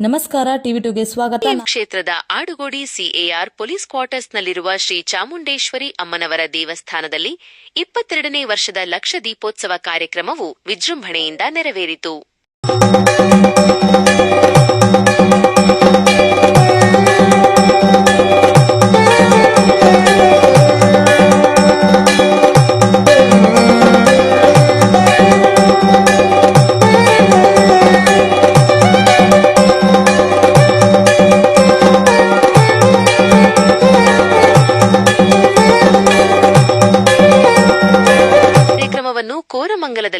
ನಮಸ್ಕಾರ, ಟಿವಿ ಟುಗೆ ಸ್ವಾಗತ. ಕ್ಷೇತ್ರದ ಆಡುಗೋಡಿ ಸಿಎಆರ್ ಪೊಲೀಸ್ ಕ್ವಾರ್ಟರ್ಸ್ನಲ್ಲಿರುವ ಶ್ರೀ ಚಾಮುಂಡೇಶ್ವರಿ ಅಮ್ಮನವರ ದೇವಸ್ಥಾನದಲ್ಲಿ ಇಪ್ಪತ್ತೆರಡನೇ ವರ್ಷದ ಲಕ್ಷ ದೀಪೋತ್ಸವ ಕಾರ್ಯಕ್ರಮವು ವಿಜೃಂಭಣೆಯಿಂದ ನೆರವೇರಿತು.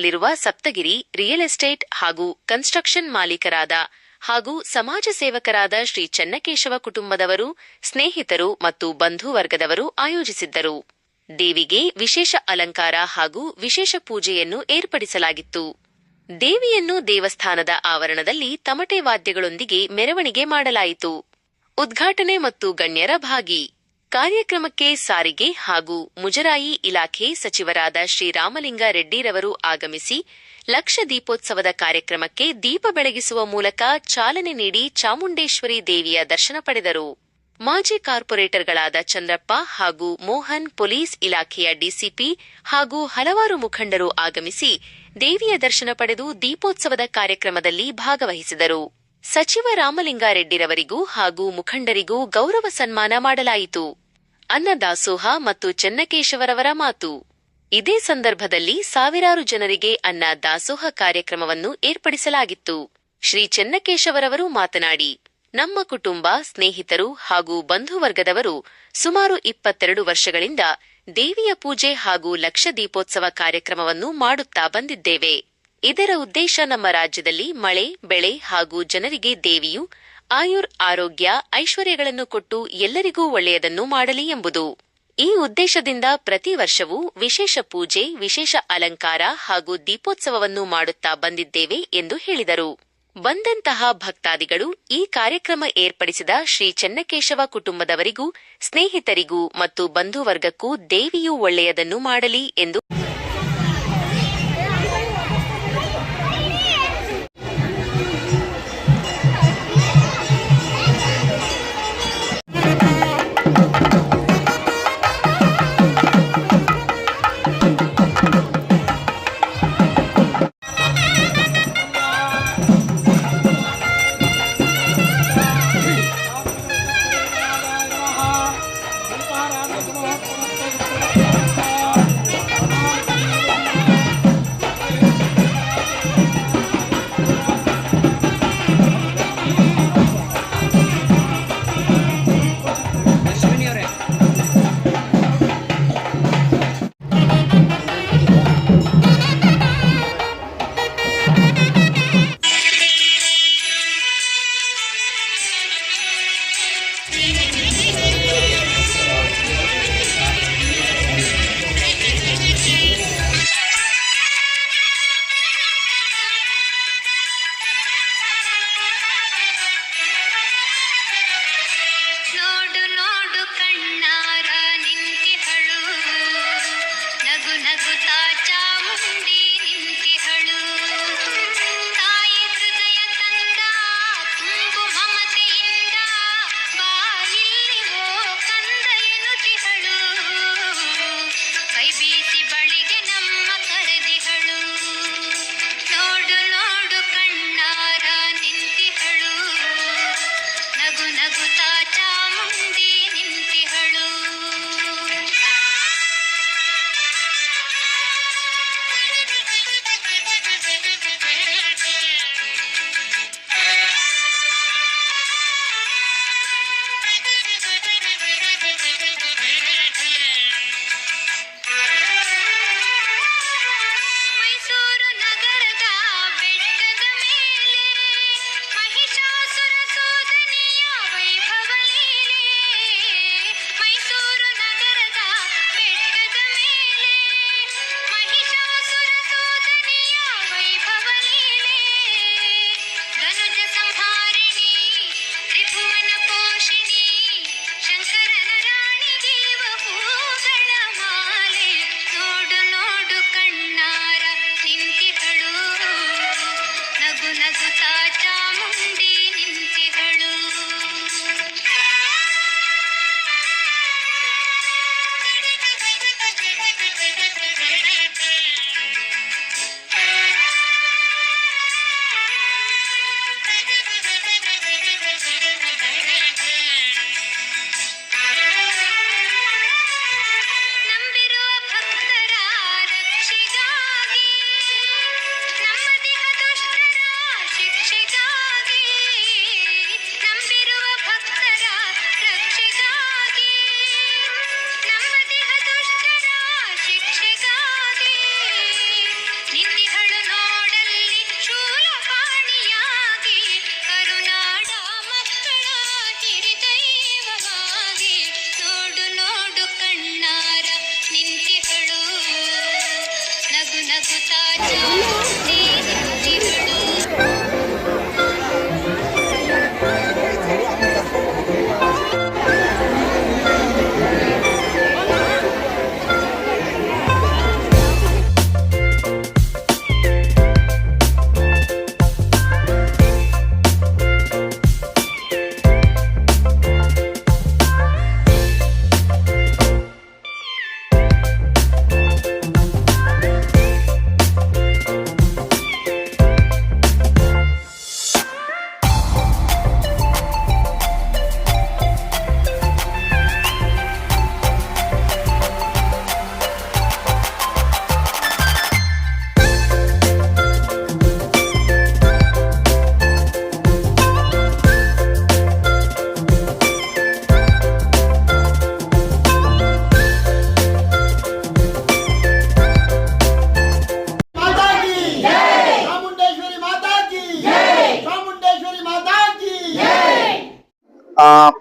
ಕೋರಮಂಗಲದಲ್ಲಿರುವ ಸಪ್ತಗಿರಿ ರಿಯಲ್ ಎಸ್ಟೇಟ್ ಹಾಗೂ ಕನ್ಸ್ಟ್ರಕ್ಷನ್ ಮಾಲೀಕರಾದ ಹಾಗೂ ಸಮಾಜ ಸೇವಕರಾದ ಶ್ರೀ ಚನ್ನಕೇಶವ ಕುಟುಂಬದವರು, ಸ್ನೇಹಿತರು ಮತ್ತು ಬಂಧು ವರ್ಗದವರು ಆಯೋಜಿಸಿದ್ದರು. ದೇವಿಗೆ ವಿಶೇಷ ಅಲಂಕಾರ ಹಾಗೂ ವಿಶೇಷ ಪೂಜೆಯನ್ನು ಏರ್ಪಡಿಸಲಾಗಿತ್ತು. ದೇವಿಯನ್ನು ದೇವಸ್ಥಾನದ ಆವರಣದಲ್ಲಿ ತಮಟೆ ವಾದ್ಯಗಳೊಂದಿಗೆ ಮೆರವಣಿಗೆ ಮಾಡಲಾಯಿತು. ಉದ್ಘಾಟನೆ ಮತ್ತು ಗಣ್ಯರ ಭಾಗಿ. ಕಾರ್ಯಕ್ರಮಕ್ಕೆ ಸಾರಿಗೆ ಹಾಗೂ ಮುಜರಾಯಿ ಇಲಾಖೆ ಸಚಿವರಾದ ಶ್ರೀರಾಮಲಿಂಗ ರೆಡ್ಡಿರವರು ಆಗಮಿಸಿ ಲಕ್ಷ ದೀಪೋತ್ಸವದ ಕಾರ್ಯಕ್ರಮಕ್ಕೆ ದೀಪ ಬೆಳಗಿಸುವ ಮೂಲಕ ಚಾಲನೆ ನೀಡಿ ಚಾಮುಂಡೇಶ್ವರಿ ದೇವಿಯ ದರ್ಶನ ಪಡೆದರು. ಮಾಜಿ ಕಾರ್ಪೊರೇಟರ್ಗಳಾದ ಚಂದ್ರಪ್ಪ ಹಾಗೂ ಮೋಹನ್ ಪೊಲೀಸ್ ಇಲಾಖೆಯ ಡಿಸಿಪಿ ಹಾಗೂ ಹಲವಾರು ಮುಖಂಡರು ಆಗಮಿಸಿ ದೇವಿಯ ದರ್ಶನ ಪಡೆದು ದೀಪೋತ್ಸವದ ಕಾರ್ಯಕ್ರಮದಲ್ಲಿ ಭಾಗವಹಿಸಿದರು. ಸಚಿವ ರಾಮಲಿಂಗಾರೆಡ್ಡಿರವರಿಗೂ ಹಾಗೂ ಮುಖಂಡರಿಗೂ ಗೌರವ ಸನ್ಮಾನ ಮಾಡಲಾಯಿತು. ಅನ್ನದಾಸೋಹ ಮತ್ತು ಚೆನ್ನಕೇಶವರವರ ಮಾತು. ಇದೇ ಸಂದರ್ಭದಲ್ಲಿ ಸಾವಿರಾರು ಜನರಿಗೆ ಅನ್ನ ದಾಸೋಹ ಕಾರ್ಯಕ್ರಮವನ್ನು ಏರ್ಪಡಿಸಲಾಗಿತ್ತು. ಶ್ರೀ ಚೆನ್ನಕೇಶವರವರು ಮಾತನಾಡಿ, ನಮ್ಮ ಕುಟುಂಬ, ಸ್ನೇಹಿತರು ಹಾಗೂ ಬಂಧುವರ್ಗದವರು ಸುಮಾರು ಇಪ್ಪತ್ತೆರಡು ವರ್ಷಗಳಿಂದ ದೇವಿಯ ಪೂಜೆ ಹಾಗೂ ಲಕ್ಷ ದೀಪೋತ್ಸವ ಕಾರ್ಯಕ್ರಮವನ್ನು ಮಾಡುತ್ತಾ ಬಂದಿದ್ದೇವೆ. ಇದರ ಉದ್ದೇಶ ನಮ್ಮ ರಾಜ್ಯದಲ್ಲಿ ಮಳೆ, ಬೆಳೆ ಹಾಗೂ ಜನರಿಗೆ ದೇವಿಯು, ಆಯುರ್ ಆರೋಗ್ಯ, ಐಶ್ವರ್ಯಗಳನ್ನು ಕೊಟ್ಟು ಎಲ್ಲರಿಗೂ ಒಳ್ಳೆಯದನ್ನು ಮಾಡಲಿ ಎಂಬುದು. ಈ ಉದ್ದೇಶದಿಂದ ಪ್ರತಿ ವರ್ಷವೂ ವಿಶೇಷ ಪೂಜೆ, ವಿಶೇಷ ಅಲಂಕಾರ ಹಾಗೂ ದೀಪೋತ್ಸವವನ್ನು ಮಾಡುತ್ತಾ ಬಂದಿದ್ದೇವೆ ಎಂದು ಹೇಳಿದರು. ಬಂದಂತಹ ಭಕ್ತಾದಿಗಳು ಈ ಕಾರ್ಯಕ್ರಮ ಏರ್ಪಡಿಸಿದ ಶ್ರೀ ಚೆನ್ನಕೇಶವ ಕುಟುಂಬದವರಿಗೂ, ಸ್ನೇಹಿತರಿಗೂ ಮತ್ತು ಬಂಧುವರ್ಗಕ್ಕೂ ದೇವಿಯು ಒಳ್ಳೆಯದನ್ನು ಮಾಡಲಿ ಎಂದು Thank you.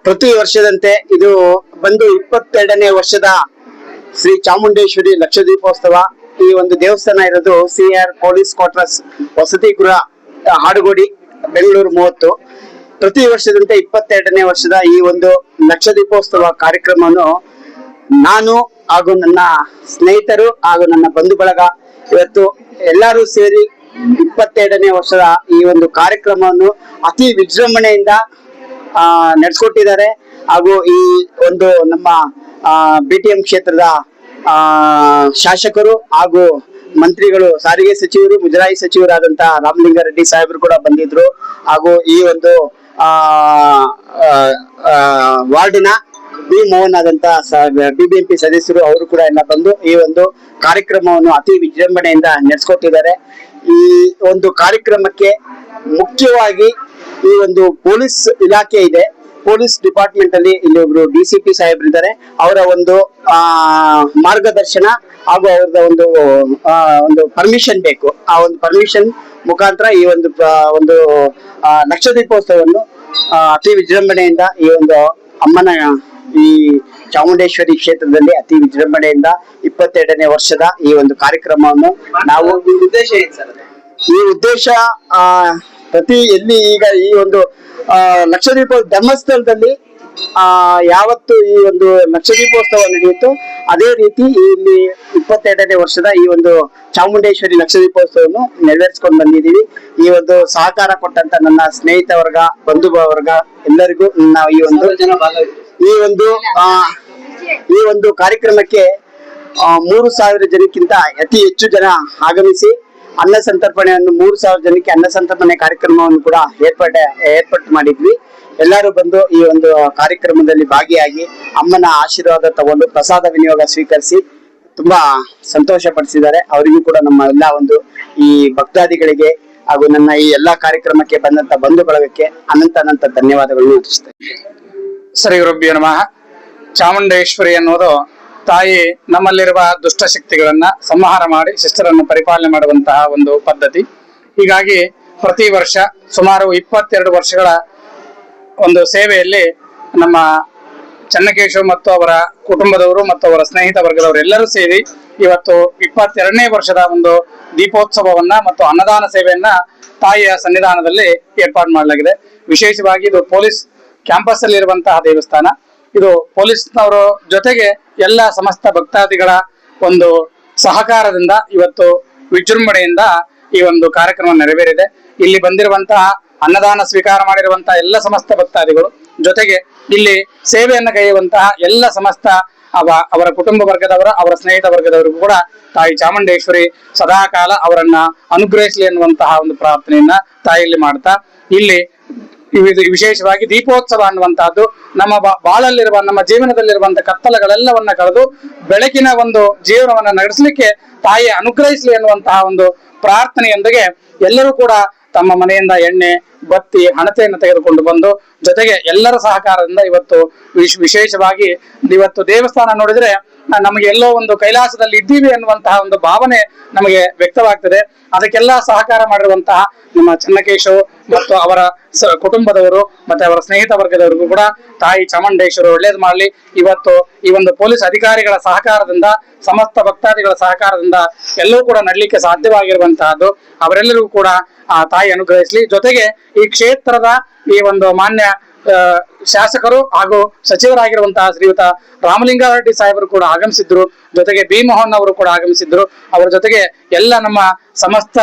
ಪ್ರತಿ ವರ್ಷದಂತೆ ಇದು ಬಂದು ಇಪ್ಪತ್ತೆರಡನೇ ವರ್ಷದ ಶ್ರೀ ಚಾಮುಂಡೇಶ್ವರಿ ಲಕ್ಷ ದೀಪೋತ್ಸವ. ಈ ಒಂದು ದೇವಸ್ಥಾನ ಇರೋದು ಸಿ ಆರ್ ಪೊಲೀಸ್ ಕ್ವಾರ್ಟರ್ಸ್ ವಸತಿ ಗೃಹ ಹಾಡುಗೋಡಿ, ಬೆಂಗಳೂರು ಮೂವತ್ತು. ಪ್ರತಿ ವರ್ಷದಂತೆ ಇಪ್ಪತ್ತೆರಡನೇ ವರ್ಷದ ಈ ಒಂದು ಲಕ್ಷ ದೀಪೋತ್ಸವ ಕಾರ್ಯಕ್ರಮವನ್ನು ನಾನು ಹಾಗೂ ನನ್ನ ಸ್ನೇಹಿತರು ಹಾಗೂ ನನ್ನ ಬಂಧು ಬಳಗ ಇವತ್ತು ಎಲ್ಲರೂ ಸೇರಿ ಇಪ್ಪತ್ತೆರಡನೇ ವರ್ಷದ ಈ ಒಂದು ಕಾರ್ಯಕ್ರಮವನ್ನು ಅತಿ ವಿಜೃಂಭಣೆಯಿಂದ ನಡೆಸ್ಕೊಟ್ಟಿದ್ದಾರೆ. ಹಾಗೂ ಈ ಒಂದು ನಮ್ಮ ಬಿ ಟಿ ಎಂ ಕ್ಷೇತ್ರದ ಶಾಸಕರು ಹಾಗೂ ಮಂತ್ರಿಗಳು, ಸಾರಿಗೆ ಸಚಿವರು, ಮುಜರಾಯಿ ಸಚಿವರಾದಂತಹ ರಾಮಲಿಂಗಾರೆಡ್ಡಿ ಸಾಹೇಬರು ಕೂಡ ಬಂದಿದ್ರು. ಹಾಗೂ ಈ ಒಂದು, ಆ ವಾರ್ಡಿನ ಬಿ ಮೋಹನ್ ಆದಂತ ಬಿಬಿಎಂಪಿ ಸದಸ್ಯರು ಅವರು ಕೂಡ ಎಲ್ಲ ಬಂದು ಈ ಒಂದು ಕಾರ್ಯಕ್ರಮವನ್ನು ಅತಿ ವಿಜೃಂಭಣೆಯಿಂದ ನಡೆಸ್ಕೊಟ್ಟಿದ್ದಾರೆ. ಈ ಒಂದು ಕಾರ್ಯಕ್ರಮಕ್ಕೆ ಮುಖ್ಯವಾಗಿ ಈ ಒಂದು ಪೊಲೀಸ್ ಇಲಾಖೆ ಇದೆ. ಪೊಲೀಸ್ ಡಿಪಾರ್ಟ್ಮೆಂಟ್ ಅಲ್ಲಿ ಇಲ್ಲಿ ಒಬ್ರು ಡಿ ಸಿ ಪಿ ಸಾಹೇಬ್ರಿದ್ದಾರೆ ಅವರ ಒಂದು ಆ ಮಾರ್ಗದರ್ಶನ ಹಾಗೂ ಅವ್ರದ ಒಂದು ಒಂದು ಪರ್ಮಿಷನ್ ಬೇಕು. ಆ ಒಂದು ಪರ್ಮಿಷನ್ ಮುಖಾಂತರ ಈ ಒಂದು ಒಂದು ಆ, ಲಕ್ಷ ದೀಪೋತ್ಸವವನ್ನು ಅತಿ ವಿಜೃಂಭಣೆಯಿಂದ ಈ ಒಂದು ಅಮ್ಮನ ಈ ಚಾಮುಂಡೇಶ್ವರಿ ಕ್ಷೇತ್ರದಲ್ಲಿ ಅತಿ ವಿಜೃಂಭಣೆಯಿಂದ ಇಪ್ಪತ್ತೆರಡನೇ ವರ್ಷದ ಈ ಒಂದು ಕಾರ್ಯಕ್ರಮವನ್ನು ನಾವು ಉದ್ದೇಶ ಈ ಉದ್ದೇಶ ಆ ಪ್ರತಿ ಎಲ್ಲಿ ಈಗ ಈ ಒಂದು ಲಕ್ಷದೀಪ ಧರ್ಮಸ್ಥಳದಲ್ಲಿ, ಆ, ಯಾವತ್ತು ಈ ಒಂದು ಲಕ್ಷದೀಪೋತ್ಸವ ನಡೆಯಿತು ಅದೇ ರೀತಿ ಇಲ್ಲಿ ಇಪ್ಪತ್ತೆರಡನೇ ವರ್ಷದ ಈ ಒಂದು ಚಾಮುಂಡೇಶ್ವರಿ ಲಕ್ಷದೀಪೋತ್ಸವವನ್ನು ನೆರವೇರಿಸಿಕೊಂಡು ಬಂದಿದ್ದೀವಿ. ಈ ಒಂದು ಸಹಕಾರ ಕೊಟ್ಟಂತ ನನ್ನ ಸ್ನೇಹಿತ ವರ್ಗ ಬಂಧು ವರ್ಗ ಎಲ್ಲರಿಗೂ ನಾವು ಈ ಒಂದು ಈ ಒಂದು, ಆ, ಈ ಒಂದು ಕಾರ್ಯಕ್ರಮಕ್ಕೆ ಮೂರು ಸಾವಿರ ಜನಕ್ಕಿಂತ ಅತಿ ಹೆಚ್ಚು ಜನ ಆಗಮಿಸಿ ಅನ್ನ ಸಂತರ್ಪಣೆಯನ್ನು ಮೂರು ಸಾವಿರ ಜನಕ್ಕೆ ಅನ್ನ ಸಂತರ್ಪಣೆ ಕಾರ್ಯಕ್ರಮವನ್ನು ಕೂಡ ಏರ್ಪಾಟೆ ಏರ್ಪಾಟ್ ಮಾಡಿದ್ವಿ. ಎಲ್ಲರೂ ಬಂದು ಈ ಒಂದು ಕಾರ್ಯಕ್ರಮದಲ್ಲಿ ಭಾಗಿಯಾಗಿ ಅಮ್ಮನ ಆಶೀರ್ವಾದ ತಗೊಂಡು ಪ್ರಸಾದ ವಿನಿಯೋಗ ಸ್ವೀಕರಿಸಿ ತುಂಬಾ ಸಂತೋಷ ಪಡಿಸಿದ್ದಾರೆ. ಅವರಿಗೂ ಕೂಡ ನಮ್ಮ ಎಲ್ಲ ಒಂದು ಈ ಭಕ್ತಾದಿಗಳಿಗೆ ಹಾಗೂ ನನ್ನ ಈ ಎಲ್ಲಾ ಕಾರ್ಯಕ್ರಮಕ್ಕೆ ಬಂದಂತ ಬಂಧು ಬಳಗಕ್ಕೆ ಅನಂತ ಅನಂತ ಧನ್ಯವಾದಗಳನ್ನು ಸರಿ ಗುರುಭ್ಯೋ ನಮಃ. ಚಾಮುಂಡೇಶ್ವರಿ ಅನ್ನೋದು ತಾಯಿ ನಮ್ಮಲ್ಲಿರುವ ದುಷ್ಟಶಕ್ತಿಗಳನ್ನ ಸಂಹಾರ ಮಾಡಿ, ಶಿಷ್ಟರನ್ನು ಪರಿಪಾಲನೆ ಮಾಡುವಂತಹ ಒಂದು ಪದ್ಧತಿ. ಹೀಗಾಗಿ ಪ್ರತಿ ವರ್ಷ ಸುಮಾರು ಇಪ್ಪತ್ತೆರಡು ವರ್ಷಗಳ ಒಂದು ಸೇವೆಯಲ್ಲಿ ನಮ್ಮ ಚನ್ನಕೇಶವ್ ಮತ್ತು ಅವರ ಕುಟುಂಬದವರು ಮತ್ತು ಅವರ ಸ್ನೇಹಿತ ವರ್ಗದವರು ಎಲ್ಲರೂ ಸೇರಿ ಇವತ್ತು ಇಪ್ಪತ್ತೆರಡನೇ ವರ್ಷದ ಒಂದು ದೀಪೋತ್ಸವವನ್ನ ಮತ್ತು ಅನ್ನದಾನ ಸೇವೆಯನ್ನ ತಾಯಿಯ ಸನ್ನಿಧಾನದಲ್ಲಿ ಏರ್ಪಾಡು ಮಾಡಲಾಗಿದೆ. ವಿಶೇಷವಾಗಿ ಇದು ಪೊಲೀಸ್ ಕ್ಯಾಂಪಸ್ ಅಲ್ಲಿ ಇರುವಂತಹ ದೇವಸ್ಥಾನ. ಇದು ಪೊಲೀಸ್ನವರು ಜೊತೆಗೆ ಎಲ್ಲ ಸಮಸ್ತ ಭಕ್ತಾದಿಗಳ ಒಂದು ಸಹಕಾರದಿಂದ ಇವತ್ತು ವಿಜೃಂಭಣೆಯಿಂದ ಈ ಒಂದು ಕಾರ್ಯಕ್ರಮ ನೆರವೇರಿದೆ. ಇಲ್ಲಿ ಬಂದಿರುವಂತಹ ಅನ್ನದಾನ ಸ್ವೀಕಾರ ಮಾಡಿರುವಂತಹ ಎಲ್ಲ ಸಮಸ್ತ ಭಕ್ತಾದಿಗಳು ಜೊತೆಗೆ ಇಲ್ಲಿ ಸೇವೆಯನ್ನು ಕೈಯುವಂತಹ ಎಲ್ಲ ಸಮಸ್ತ ಅವ ಅವರ ಕುಟುಂಬ ವರ್ಗದವರ, ಅವರ ಸ್ನೇಹಿತ ವರ್ಗದವರಿಗೂ ಕೂಡ ತಾಯಿ ಚಾಮುಂಡೇಶ್ವರಿ ಸದಾಕಾಲ ಅವರನ್ನ ಅನುಗ್ರಹಿಸಲಿ ಎನ್ನುವಂತಹ ಒಂದು ಪ್ರಾರ್ಥನೆಯನ್ನ ತಾಯಿಯಲ್ಲಿ ಮಾಡ್ತಾ ಇಲ್ಲಿ ವಿಶೇಷವಾಗಿ ದೀಪೋತ್ಸವ ಅನ್ನುವಂತಹದ್ದು ನಮ್ಮ ಬಾಳಲ್ಲಿರುವ, ನಮ್ಮ ಜೀವನದಲ್ಲಿರುವಂತಹ ಕತ್ತಲಗಳೆಲ್ಲವನ್ನ ಕಳೆದು ಬೆಳಕಿನ ಒಂದು ಜೀವನವನ್ನ ನಡೆಸಲಿಕ್ಕೆ ತಾಯಿ ಅನುಗ್ರಹಿಸಲಿ ಅನ್ನುವಂತಹ ಒಂದು ಪ್ರಾರ್ಥನೆಯೊಂದಿಗೆ ಎಲ್ಲರೂ ಕೂಡ ತಮ್ಮ ಮನೆಯಿಂದ ಎಣ್ಣೆ, ಬತ್ತಿ, ಹಣತೆಯನ್ನು ತೆಗೆದುಕೊಂಡು ಬಂದು ಜೊತೆಗೆ ಎಲ್ಲರ ಸಹಕಾರದಿಂದ ಇವತ್ತು ವಿಶ್- ವಿಶೇಷವಾಗಿ ಇವತ್ತು ದೇವಸ್ಥಾನ ನೋಡಿದ್ರೆ ನಮಗೆ ಎಲ್ಲೋ ಒಂದು ಕೈಲಾಸದಲ್ಲಿ ಇದ್ದೀವಿ ಅನ್ನುವಂತಹ ಒಂದು ಭಾವನೆ ನಮಗೆ ವ್ಯಕ್ತವಾಗ್ತದೆ. ಅದಕ್ಕೆಲ್ಲ ಸಹಕಾರ ಮಾಡಿರುವಂತಹ ನಮ್ಮ ಚನ್ನಕೇಶವ್ ಮತ್ತು ಅವರ ಕುಟುಂಬದವರು ಮತ್ತೆ ಅವರ ಸ್ನೇಹಿತ ವರ್ಗದವರಿಗೂ ಕೂಡ ತಾಯಿ ಚಾಮುಂಡೇಶ್ವರು ಒಳ್ಳೇದು ಮಾಡಲಿ. ಇವತ್ತು ಈ ಒಂದು ಪೊಲೀಸ್ ಅಧಿಕಾರಿಗಳ ಸಹಕಾರದಿಂದ, ಸಮಸ್ತ ಭಕ್ತಾದಿಗಳ ಸಹಕಾರದಿಂದ ಎಲ್ಲವೂ ಕೂಡ ನಡಲಿಕ್ಕೆ ಸಾಧ್ಯವಾಗಿರುವಂತಹದ್ದು ಅವರೆಲ್ಲರಿಗೂ ಕೂಡ ಆ ತಾಯಿ ಅನುಗ್ರಹಿಸಲಿ. ಜೊತೆಗೆ ಈ ಕ್ಷೇತ್ರದ ಈ ಒಂದು ಮಾನ್ಯ ಶಾಸಕರು ಹಾಗೂ ಸಚಿವರಾಗಿರುವಂತಹ ಶ್ರೀಯುತ ರಾಮಲಿಂಗಾರೆಡ್ಡಿ ಸಾಹೇಬರು ಕೂಡ ಆಗಮಿಸಿದ್ರು. ಜೊತೆಗೆ ಬಿ ಮೋಹನ್ ಅವರು ಕೂಡ ಆಗಮಿಸಿದ್ರು. ಅವರ ಜೊತೆಗೆ ಎಲ್ಲ ನಮ್ಮ ಸಮಸ್ತ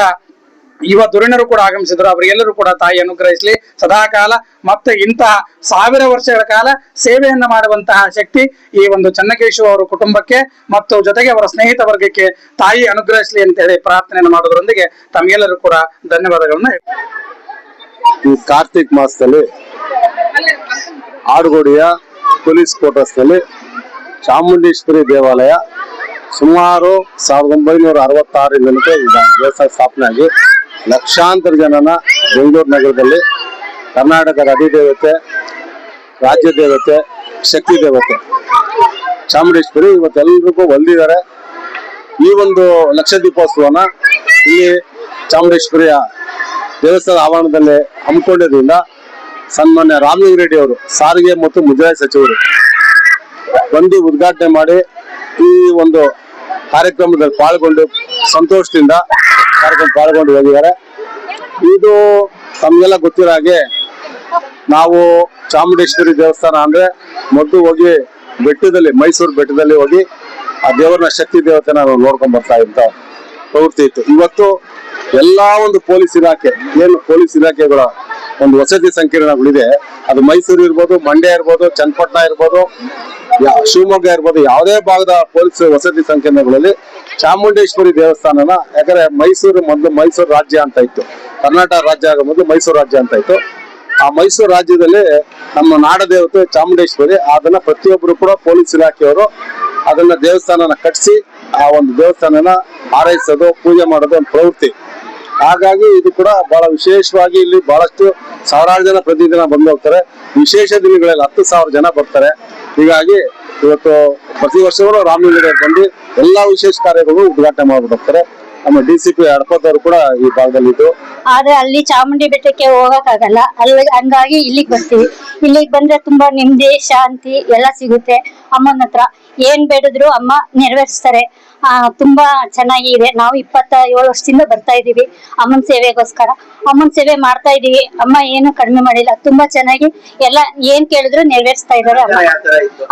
ಯುವ ಧುರೀಣರು ಕೂಡ ಆಗಮಿಸಿದ್ರು. ಅವರಿಗೆಲ್ಲರೂ ಕೂಡ ತಾಯಿ ಅನುಗ್ರಹಿಸಲಿ. ಸದಾಕಾಲ ಮತ್ತೆ ಇಂತಹ ಸಾವಿರ ವರ್ಷಗಳ ಕಾಲ ಸೇವೆಯನ್ನ ಮಾಡುವಂತಹ ಶಕ್ತಿ ಈ ಒಂದು ಚನ್ನಕೇಶವ ಅವರ ಕುಟುಂಬಕ್ಕೆ ಮತ್ತು ಜೊತೆಗೆ ಅವರ ಸ್ನೇಹಿತ ವರ್ಗಕ್ಕೆ ತಾಯಿ ಅನುಗ್ರಹಿಸಲಿ ಅಂತ ಹೇಳಿ ಪ್ರಾರ್ಥನೆಯನ್ನು ಮಾಡೋದ್ರೊಂದಿಗೆ ತಮಗೆಲ್ಲರೂ ಕೂಡ ಧನ್ಯವಾದಗಳನ್ನ ಈ ಕಾರ್ತಿಕ್ ಮಾಸದಲ್ಲಿ ಆಡುಗೋಡಿಯ ಪೊಲೀಸ್ ಕ್ವಾರ್ಟರ್ಸ್ನಲ್ಲಿ ಚಾಮುಂಡೇಶ್ವರಿ ದೇವಾಲಯ ಸುಮಾರು ಸಾವಿರದ ಒಂಬೈನೂರ ಅರವತ್ತಾರಿಂದ ಇದು ದೇವಸ್ಥಾನ ಸ್ಥಾಪನೆ ಆಗಿ ಲಕ್ಷಾಂತರ ಜನನ ಬೆಂಗಳೂರು ನಗರದಲ್ಲಿ ಕರ್ನಾಟಕದ ಅಧಿದೇವತೆ, ರಾಜ್ಯ ದೇವತೆ, ಶಕ್ತಿ ದೇವತೆ. ಚಾಮುಂಡೇಶ್ವರಿ ಇವತ್ತೆಲ್ಲರಿಗೂ ಒಲ್ದಿದ್ದಾರೆ ಈ ಒಂದು ಲಕ್ಷ ದೀಪೋತ್ಸವನ ಇಲ್ಲಿ ಚಾಮುಂಡೇಶ್ವರಿಯ ದೇವಸ್ಥಾನದ ಆವರಣದಲ್ಲಿ ಹಮ್ಮಿಕೊಂಡಿದ್ರಿಂದ ಸನ್ಮಾನ್ಯ ರಾಮಲಿಂಗ ರೆಡ್ಡಿ ಅವರು, ಸಾರಿಗೆ ಮತ್ತು ಮುಜರಾಯಿ ಸಚಿವರು ಬಂದು ಉದ್ಘಾಟನೆ ಮಾಡಿ ಈ ಒಂದು ಕಾರ್ಯಕ್ರಮದಲ್ಲಿ ಪಾಲ್ಗೊಂಡು ಸಂತೋಷದಿಂದ ಕಾರ್ಯಕ್ರಮ ಪಾಲ್ಗೊಂಡು ಹೋಗಿದ್ದಾರೆ. ಇದು ತಮಗೆಲ್ಲ ಗೊತ್ತಿರೋ ಹಾಗೆ ನಾವು ಚಾಮುಂಡೇಶ್ವರಿ ದೇವಸ್ಥಾನ ಅಂದ್ರೆ ಮೊದಲು ಹೋಗಿ ಬೆಟ್ಟದಲ್ಲಿ, ಮೈಸೂರು ಬೆಟ್ಟದಲ್ಲಿ ಹೋಗಿ ಆ ದೇವರನ್ನ ಶಕ್ತಿ ದೇವತೆನ ನಾವು ನೋಡ್ಕೊಂಡ್ ಬರ್ತಾ ಇದ್ದ ಪ್ರವೃತ್ತಿ ಇತ್ತು. ಇವತ್ತು ಎಲ್ಲಾ ಒಂದು ಪೊಲೀಸ್ ಇಲಾಖೆ, ಏನು ಪೊಲೀಸ್ ಇಲಾಖೆಗಳ ಒಂದು ವಸತಿ ಸಂಕೀರ್ಣಗಳಿದೆ. ಅದು ಮೈಸೂರು ಇರ್ಬೋದು, ಮಂಡ್ಯ ಇರ್ಬೋದು, ಚನ್ನಪಟ್ಟಣ ಇರ್ಬೋದು ಶಿವಮೊಗ್ಗ ಇರ್ಬೋದು, ಯಾವುದೇ ಭಾಗದ ಪೊಲೀಸ್ ವಸತಿ ಸಂಕೀರ್ಣಗಳಲ್ಲಿ ಚಾಮುಂಡೇಶ್ವರಿ ದೇವಸ್ಥಾನನ, ಯಾಕಂದ್ರೆ ಮೈಸೂರು ಮೊದಲು ಮೈಸೂರು ರಾಜ್ಯ ಅಂತ ಇತ್ತು. ಕರ್ನಾಟಕ ರಾಜ್ಯ ಆಗ ಮೊದಲು ಮೈಸೂರು ರಾಜ್ಯ ಅಂತ ಇತ್ತು. ಆ ಮೈಸೂರು ರಾಜ್ಯದಲ್ಲಿ ನಮ್ಮ ನಾಡ ದೇವತೆ ಚಾಮುಂಡೇಶ್ವರಿ, ಅದನ್ನ ಪ್ರತಿಯೊಬ್ಬರು ಕೂಡ ಪೊಲೀಸ್ ಇಲಾಖೆಯವರು ಅದನ್ನ ದೇವಸ್ಥಾನನ ಕಟ್ಟಿಸಿ ಆ ಒಂದು ದೇವಸ್ಥಾನನ ಆರೈಸೋದು, ಪೂಜೆ ಮಾಡೋದು ಒಂದು ಪ್ರವೃತ್ತಿ. ಹಾಗಾಗಿ ಇದು ಕೂಡ ಬಹಳ ವಿಶೇಷವಾಗಿ ಇಲ್ಲಿ ಬಹಳಷ್ಟು ಸಾವಿರಾರು ಜನ ಪ್ರತಿದಿನ ಬಂದು ಹೋಗ್ತಾರೆ. ವಿಶೇಷ ದಿನಗಳಲ್ಲಿ ಹತ್ತು ಸಾವಿರ ಜನ ಬರ್ತಾರೆ. ಹೀಗಾಗಿ ಇವತ್ತು ಪ್ರತಿ ವರ್ಷವೂ ರಾಮಲಿಂಗ ಬಂದು ಎಲ್ಲಾ ವಿಶೇಷ ಕಾರ್ಯಗಳು ಉದ್ಘಾಟನೆ ಮಾಡ್ಬಿಟ್ಟು ಹೋಗ್ತಾರೆ. ನಮ್ಮ ಡಿ ಸಿ ಪಿ ಹಡಪತ್ ಕೂಡ ಈ ಆದ್ರೆ ಅಲ್ಲಿ ಚಾಮುಂಡಿ ಬೆಟ್ಟಕ್ಕೆ ಹೋಗಕ್ಕಾಗಲ್ಲ. ಅಲ್ಲಿ ಹಂಗಾಗಿ ಇಲ್ಲಿಗೆ ಬರ್ತೀವಿ. ಇಲ್ಲಿಗೆ ಬಂದ್ರೆ ತುಂಬಾ ನೆಮ್ಮದಿ ಶಾಂತಿ ಎಲ್ಲ ಸಿಗುತ್ತೆ ಅಮ್ಮನ ಹತ್ರ. ಏನ್ ಬೇಡಿದ್ರು ಅಮ್ಮ ನೆರವೇರಿಸ್ತಾರೆ. ಆ ತುಂಬಾ ಚೆನ್ನಾಗಿದೆ ನಾವು ಇಪ್ಪತ್ತ ಏಳು ವರ್ಷದಿಂದ ಬರ್ತಾ ಇದೀವಿ ಅಮ್ಮನ ಸೇವೆಗೋಸ್ಕರ. ಅಮ್ಮನ ಸೇವೆ ಮಾಡ್ತಾ ಇದೀವಿ ಅಮ್ಮ ಏನು ಕಡಿಮೆ ಮಾಡಿಲ್ಲ. ತುಂಬಾ ಚೆನ್ನಾಗಿ ಎಲ್ಲ ಏನ್ ಕೇಳಿದ್ರು ನೆರವೇರಿಸ್ತಾ ಇದಾರೆ ಅಮ್ಮ.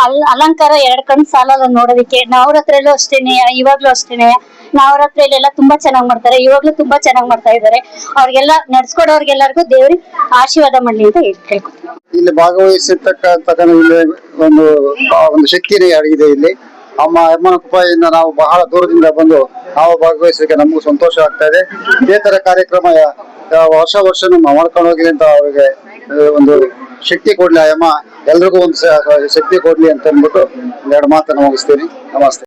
ಅಲ್ ಅಲಂಕಾರ ಎರಡ್ ಕಣ್ ಸಾಲಲ್ಲ ನೋಡೋದಕ್ಕೆ. ನವರಾತ್ರಿಯಲ್ಲೂ ಅಷ್ಟೇನೆ ಇವಾಗ್ಲೂ ಅಷ್ಟೇನೆ. ನವರಾತ್ರಿಯಲ್ಲೆಲ್ಲ ತುಂಬಾ ಚೆನ್ನಾಗ್ ಮಾಡ್ತಾರೆ. ಇವಾಗ್ಲೂ ತುಂಬಾ ಚೆನ್ನಾಗ್ ಮಾಡ್ತಾ ಇದಾರೆ ಅವ್ರಿಗೆಲ್ಲ ನಡ್ಸ್ಕೊಡೋರ್ಗೆಲ್ಲರಿಗೂ ದೇವ್ರಿ ಆಶೀರ್ವಾದ ಮಾಡ್ಲಿ ಅಂತ ಹೇಳ್ಕೊತೀನಿ ಇಲ್ಲಿ ಭಾಗವಹಿಸಿರ್ತಕ್ಕಂಥ ಇಲ್ಲಿ ಒಂದು ಒಂದು ಶಕ್ತಿನೇ ಅಡಗಿದೆ ಇಲ್ಲಿ. ಅಮ್ಮ ಅಮ್ಮನ ಕೃಪಾಯಿಂದ ನಾವು ಬಹಳ ದೂರದಿಂದ ಬಂದು ನಾವು ಭಾಗವಹಿಸಲಿಕ್ಕೆ ನಮಗೂ ಸಂತೋಷ ಆಗ್ತಾ ಇದೆ. ಇದೇ ತರ ಕಾರ್ಯಕ್ರಮ ವರ್ಷ ವರ್ಷ ಮಾಡ್ಕೊಂಡು ಹೋಗಿ ಅಂತ ಅವರಿಗೆ ಒಂದು ಶಕ್ತಿ ಕೊಡ್ಲಿ ಅಮ್ಮ. ಎಲ್ರಿಗೂ ಒಂದು ಶಕ್ತಿ ಕೊಡ್ಲಿ ಅಂತ ಅಂದ್ಬಿಟ್ಟು ಎರಡು ಮಾತನ್ನು ಮುಗಿಸ್ತೀನಿ. ನಮಸ್ತೆ.